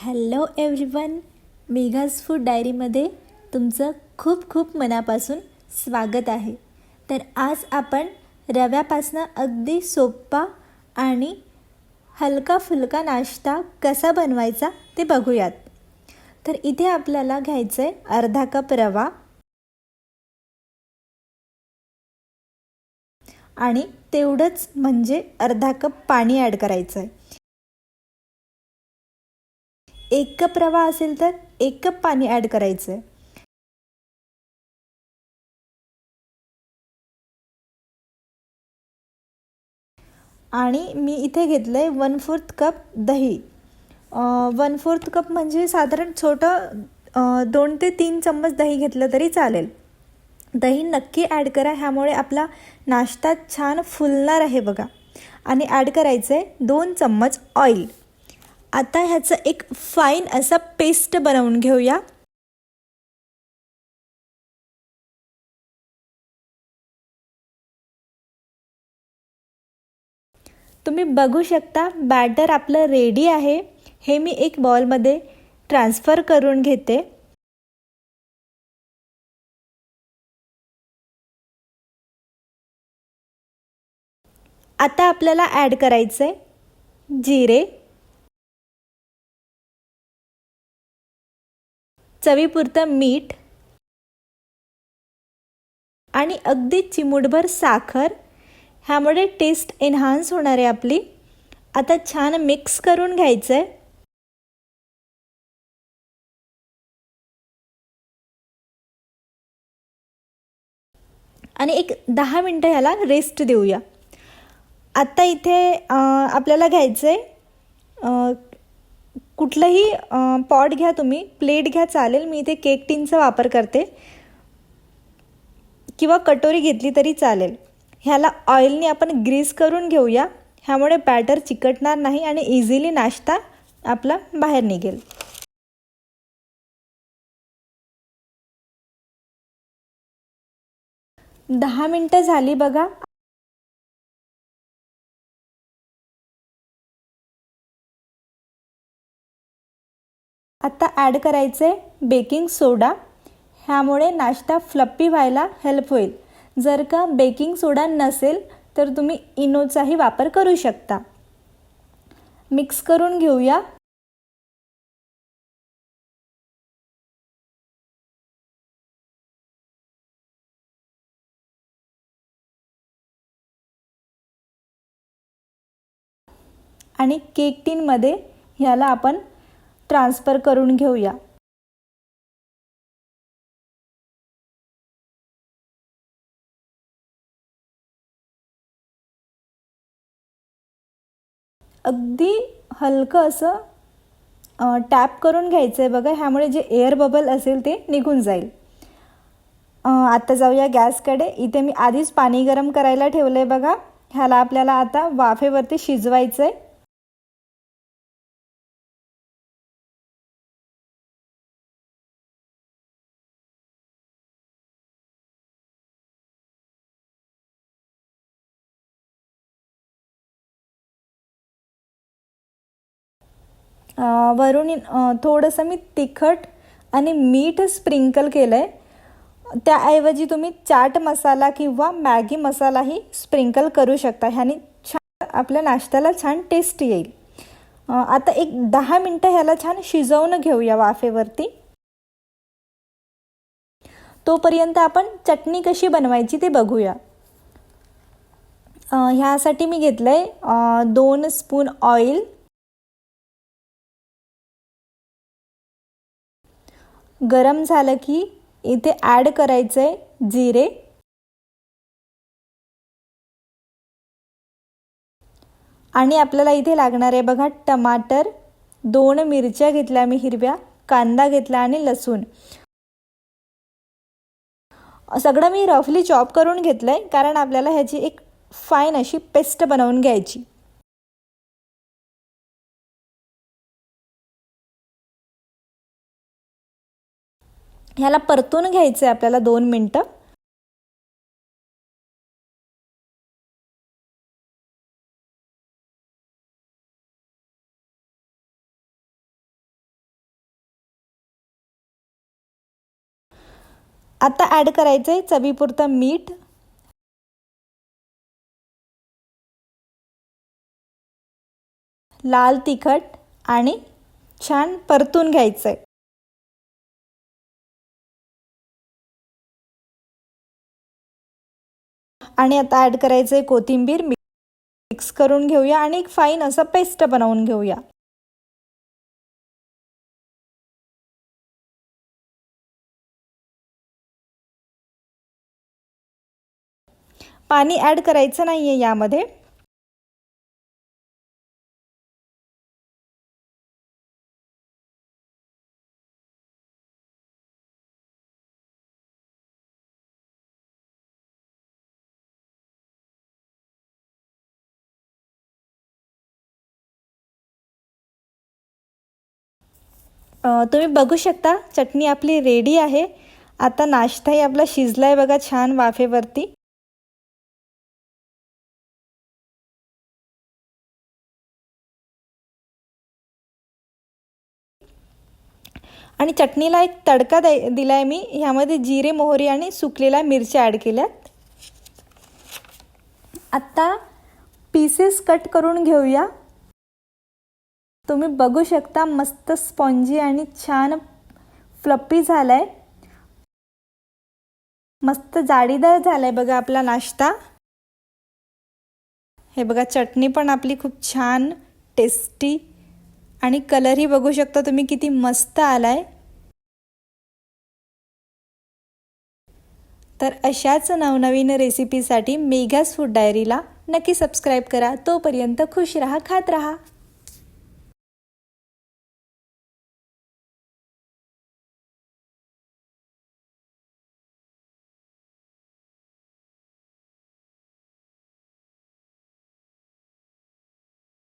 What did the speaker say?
Hello everyone मेघाज food डायरीमध्ये तुमचं खूप खूप मनापासून स्वागत आहे. तर आज आपण रव्यापासनं अगदी सोपा आणि हलका फुलका नाश्ता कसा बनवायचा ते बघूयात. तर इथे आपल्याला घ्यायचं आहे अर्धा कप रवा आणि तेवढंच म्हणजे अर्धा कप पाणी ॲड करायचं आहे एक कप रवा असेल तर एक कप पाणी ॲड करायचं. आहे आणि मी इथे घेतलं आहे वन फोर्थ कप दही. वन फोर्थ कप म्हणजे साधारण छोटं दोन ते तीन चम्मच दही घेतलं तरी चालेल. दही नक्की ॲड करा ह्यामुळे आपला नाश्ता छान फुलणार आहे बघा. आणि ॲड करायचं आहे दोन चम्मच ऑइल. आता ह्याचं एक फाईन असा पेस्ट बनवून घेऊया. तुम्ही बघू शकता बॅटर आपलं रेडी आहे. हे मी एक बॉलमध्ये ट्रान्सफर करून घेते. आता आपल्याला ॲड करायचं आहे जिरे. चवीपुरतं मीठ आणि अगदी चिमूटभर साखर. ह्यामुळे टेस्ट एन्हान्स होणार आहे आपली. आता छान मिक्स करून घ्यायचं आहे आणि एक दहा मिनटं ह्याला रेस्ट देऊया. आत्ता इथे आपल्याला घ्यायचं आहे कुठलंही पॉट घ्या तुम्ही प्लेट घ्या चालेल मी इथे केक टीनचा वापर करते. किंवा कटोरी घेतली तरी चालेल. ह्याला ऑइलने आपण ग्रीस करून घेऊया. ह्यामुळे बॅटर चिकटणार नाही आणि इझिली नाश्ता आपला बाहेर निघेल. दहा मिनटं झाली बघा. आता ॲड करायचे बेकिंग सोडा ह्यामुळे नाश्ता फ्लप्पी व्हायला हेल्प होईल. जर का बेकिंग सोडा नसेल तर तुम्ही इनोचाही वापर करू शकता. मिक्स करून घेऊया. आणि केक टीनमध्ये ह्याला आपण ट्रान्सफर करून घेऊया. अगदी हलकं असं टॅप करून घ्यायचं आहे बघा ह्यामुळे जे एअर बबल असेल ते निघून जाईल. आता जाऊया गॅसकडे. इथे मी आधीच पाणी गरम करायला ठेवलं आहे बघा. ह्याला आपल्याला आता वाफेवरती शिजवायचं आहे वरून थोडंसं मी तिखट आणि मीठ स्प्रिंकल केलं आहे त्याऐवजी तुम्ही चाट मसाला किंवा मॅगी मसालाही स्प्रिंकल करू शकता. ह्याने छान आपल्या नाश्त्याला छान टेस्ट येईल. आता एक दहा मिनटं ह्याला छान शिजवून घेऊया वाफेवरती. तोपर्यंत आपण चटणी कशी बनवायची ते बघूया. ह्यासाठी मी घेतलं आहे दोन स्पून ऑइल गरम झालं की इथे ॲड करायचं आहे जिरे. आणि आपल्याला इथे लागणार आहे बघा टमाटर दोन मिरच्या घेतल्या मी हिरव्या कांदा घेतला आणि लसूण. सगळं मी रफली चॉप करून घेतलं आहे कारण आपल्याला ह्याची एक फाईन अशी पेस्ट बनवून घ्यायची. ह्याला परतून घ्यायचं आहे आपल्याला दोन मिनटं. आता ॲड करायचं आहे चवीपुरतं मीठ. लाल तिखट आणि छान परतून घ्यायचं आहे आणि आता ॲड करायचं आहे कोथिंबीर मिक्स करून घेऊया आणि एक फाईन असं पेस्ट बनवून घेऊया. पाणी ॲड करायचं नाही आहे यामध्ये. तुम्ही बघू शकता चटणी आपली रेडी आहे. आता नाश्ताही आपला शिजला आहे बघा छान वाफेवरती. आणि चटणीला एक तडका दे दिला आहे मी. ह्यामध्ये जिरे मोहरी आणि सुकलेल्या मिरच्या ॲड केल्यात. आत्ता पीसेस कट करून घेऊया. तुम्ही बघू शकता मस्त स्पॉन्जी आणि छान फ्लप्पी झाला आहे मस्त जाडीदार झाला आहे बघा आपला नाश्ता. हे बघा चटणी पण आपली खूप छान टेस्टी आणि कलरही बघू शकता तुम्ही किती मस्त आलाय. तर अशाच नवनवीन रेसिपीसाठी मेघास फूड डायरीला नक्की सबस्क्राईब करा. तोपर्यंत खुश रहा खात राहा.